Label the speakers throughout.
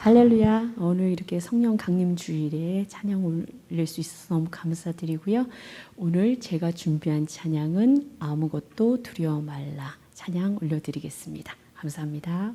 Speaker 1: 할렐루야. 오늘 이렇게 성령 강림 주일에 찬양 올릴 수 있어서 너무 감사드리고요. 오늘 제가 준비한 찬양은 아무것도 두려워 말라. 찬양 올려드리겠습니다. 감사합니다.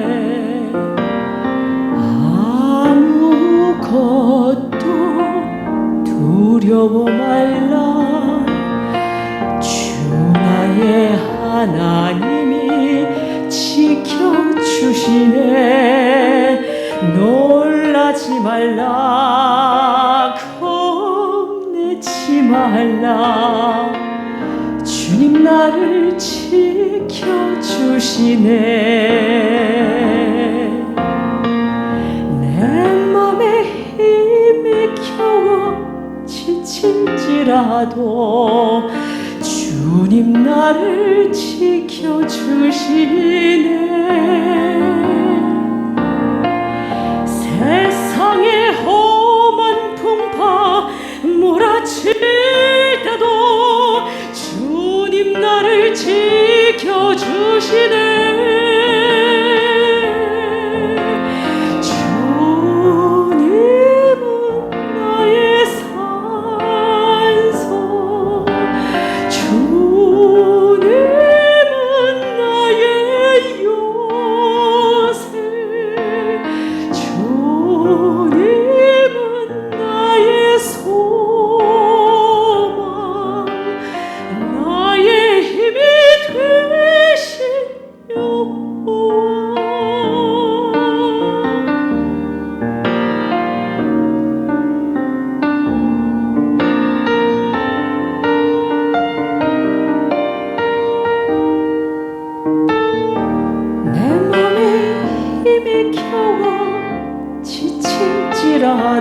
Speaker 1: 하나님이 지켜주시네. 놀라지 말라. 겁내지 말라. 주님 나를 지켜주시네. 내 맘에 힘이 겨워 지칠지라도 주님 나를 지켜주시네. 세상의 험한 풍파 몰아칠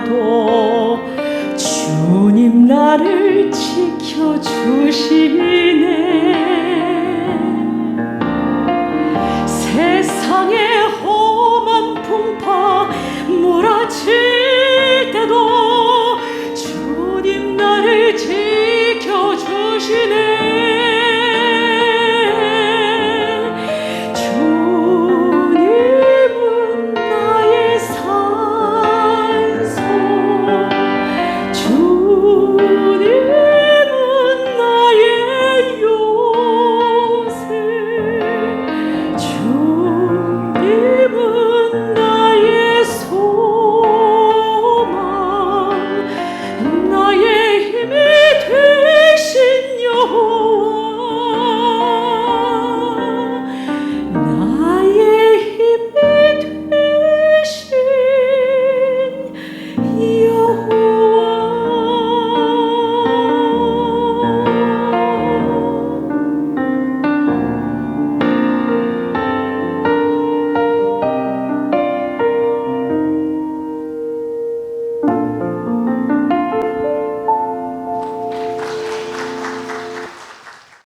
Speaker 1: 지칠지라도 주님 나를 지켜주시네